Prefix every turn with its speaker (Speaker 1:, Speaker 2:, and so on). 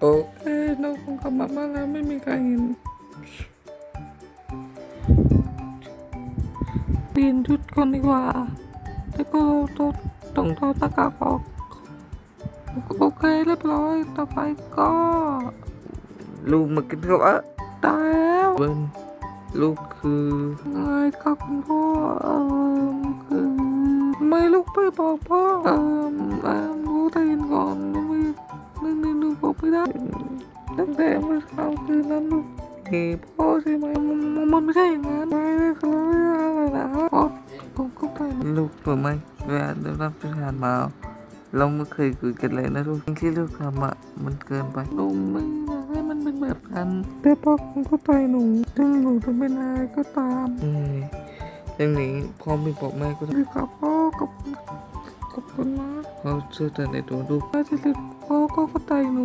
Speaker 1: โอเคน้องคงกลับมาบ้านแล้วไม่มีใครเห็นเปลี่ยนชุดก่อนดีกว่า แล้วก็ต้องต้องถอดหน้ากากออกโอเคเรียบร้อยต่อไปก็ลูกมากินข้าวอะตายแล้วเบิ้ลลูกคือไงครับคุณพ่อเออคือไม่ลูกไปบอกพ่อเออเออรู้แต่ยินก่อนไม่นึกนึกนึกบอก ไม่ได้ตั้งแต่เมื่อเช้าคืนนั้นลูกเฮ้พ่อใช่ไหมมันมันมันไม่ใช่อย่างนั้นไม่ได้เขาไม่ได้อะไรนะครับพ่อผมก็ไปลูกรู้ไหมเวลาได้รับประทานมาเราไม่เคยคุยกันเลยนะลูกสิ่งที่ลูกทำอะมันเกินไปลูกไม่อยากให้มันเป็นแบบนั้นแต่พ่อคงเข้าใจหนูถึงหนูจะเป็นอะไรก็ตามอืมอย่างนี้พ่อไม่บอกแม่ก็ได้ครับพ่อขอบคุณขอบคุณนะเขาเชื่อใจในตัวลูกแม่ที่สุดพ่อก็เข้าใจหนู